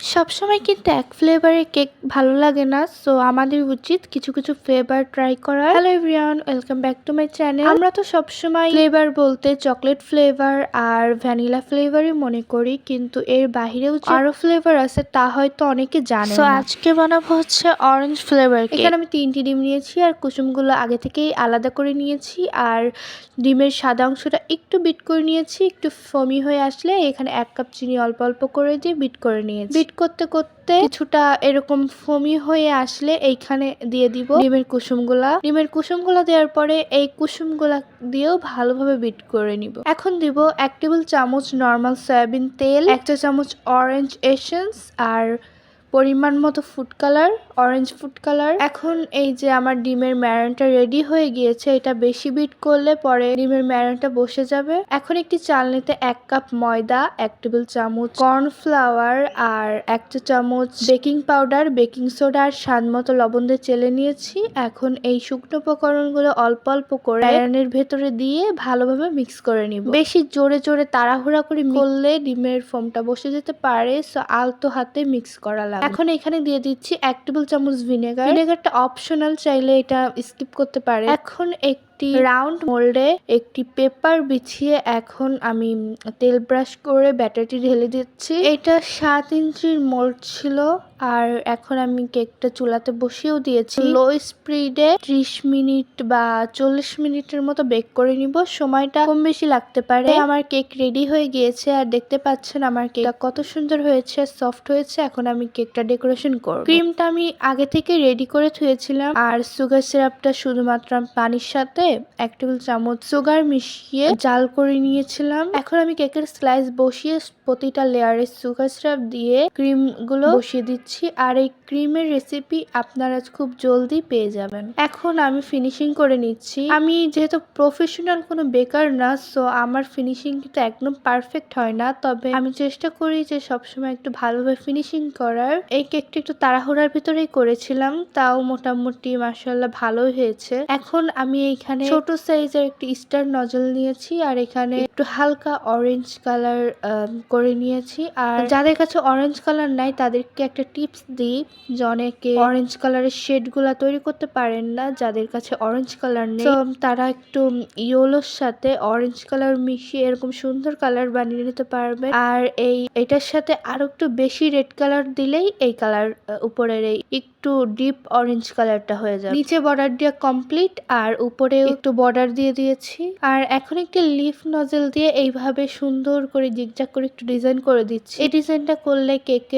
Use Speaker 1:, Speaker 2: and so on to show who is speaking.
Speaker 1: সবসময় কিন্তু এক ফ্লেভারের কেক ভালো লাগে না? সো আমাদের উচিত কিছু কিছু ফ্লেভার ট্রাই করা। Hello everyone welcome back to my channel আমরা তো সবসময় ফ্লেভার বলতে চকলেট ফ্লেভার আর ভ্যানিলা ফ্লেভারই মনে করি কিন্তু এর বাহিরেও আরও ফ্লেভার আছে তা হয়তো অনেকে জানে
Speaker 2: So,
Speaker 1: আজকে বানাবো হচ্ছে অরেঞ্জ ফ্লেভার এখানে আমি তিনটি ডিম নিয়েছি আর কুসুমগুলো আগে থেকেই আলাদা করে নিয়েছি আর ডিমের সাদা অংশটা একটু বিট করে নিয়েছি একটু ফমি হয়ে আসলে এখানে এক কাপ চিনি অল্প অল্প করে দিয়ে বিট করে নিয়েছি। বিট করতে করতে কিছুটা এরকম ফমি হয়ে আসলে এইখানে দিয়ে দিব ডিমের কুসুমগুলা। ডিমের কুসুমগুলা দেওয়ার পরে এই কুসুমগুলা দিয়েও ভালোভাবে বিট করে নিব। এখন দিব এক টেবিল চামচ নর্মাল সয়াবিন তেল, একটা চামচ অরেঞ্জ এসেন্স আর পরিমাণ মতো food colour orange food colour এখন এই যে আমার ডিমের ম্যারনটা রেডি হয়ে গিয়েছে, এটা বেশি বিট করলে পরে ডিমের ম্যারনটা বসে যাবে। এখন একটি চালনিতে এক কাপ ময়দা, এক টেবিল চামচ কর্নফ্লাওয়ার আর একটা চামচ বেকিং পাউডার বেকিং সোডা আর স্বাদ মতো লবণ দিয়ে চেলে নিয়েছি। এখন এই শুকনো উপকরণগুলো অল্প অল্প করে প্যানের ভেতরে দিয়ে ভালোভাবে মিক্স করে নিব। বেশি জোরে জোরে তাড়াহুড়া করে করলে ডিমের ফোমটা বসে যেতে পারে সো আলতো হাতে মিক্স করা লাগবে এখন এখানে দিয়ে দিচ্ছি এক টেবিল চামচ ভিনেগার। ভিনেগারটা অপশনাল চাইলে এটা স্কিপ করতে পারে এখন একটি রাউন্ড মোল্ডে একটি পেপার বিছিয়ে এখন আমি তেল ব্রাশ করে ব্যাটারটি ঢেলে দিচ্ছি। এটা সাত ইঞ্চির মোল্ড ছিল আর এখন আমি কেকটা চুলাতে বসিয়েও দিয়েছি। লো স্পিডে ত্রিশ মিনিট বা চল্লিশ মিনিটের মতো বেক করে নিব। সময়টা কম বেশি লাগতে পারে। আমার কেক রেডি হয়ে গিয়েছে আর দেখতে পাচ্ছেন আমার কেকটা কত সুন্দর হয়েছে সফট হয়েছে। এখন আমি কেকটা ডেকোরেশন করব। ক্রিমটা আমি আগে থেকে রেডি করে থুয়েছিলাম আর সুগার সিরাপটা শুধুমাত্র পানির সাথে এক টেবিল চামচ সুগার মিশিয়ে জাল করে নিয়েছিলাম। এখন আমি কেকের স্লাইস বসিয়ে প্রতিটা লেয়ারে সুগার সিরাপ দিয়ে ক্রিমগুলো বসিয়ে দিচ্ছি। আর এই ক্রিমের রেসিপি আপনারা খুব জলদি পেয়ে যাবেন। এখন আমি ফিনিশিং করে নিচ্ছি। আমি যেহেতু প্রফেশনাল কোনো বেকার না সো আমার ফিনিশিং কিন্তু একদম পারফেক্ট হয় না। তবে আমি চেষ্টা করি যে সবসময় একটু ভালোভাবে ফিনিশিং করার। এই কেকটা একটু তাড়াহুড়ার ভিতরেই করেছিলাম, তাও মোটামুটি মাসাল্লাহ ভালোই হয়েছে। এখন আমি এইখানে ছোট সাইজের একটি স্টার নজল নিয়েছি, আর এখানে একটু হালকা অরেঞ্জ কালার করে নিয়েছি। আর যাদের কাছে অরেঞ্জ কালার নাই, তাদেরকে একটা টিপস দিই, যে অনেকে অরেঞ্জ কালারের শেডগুলা তৈরি করতে পারেন না, যাদের কাছে অরেঞ্জ কালার নেই। তারা একটু ইয়েলোর সাথে অরেঞ্জ কালার মিশিয়ে এরকম সুন্দর কালার বানিয়ে নিতে পারবে। আর এই, এটার সাথে আরও একটু বেশি রেড কালার দিলেই এই কালার উপরের এই একটু ডিপ অরেঞ্জ কালারটা হয়ে যাবে। নিচে বর্ডার দিয়ে কমপ্লিট আর উপরে একটু বর্ডার দিয়ে দিয়েছি। আর এখন একটি লিফ নজেল দিয়ে এইভাবে সুন্দর করে জিগজাগ করে একটু ডিজাইন করে দিচ্ছি। এই ডিজাইনটা করলে কেকের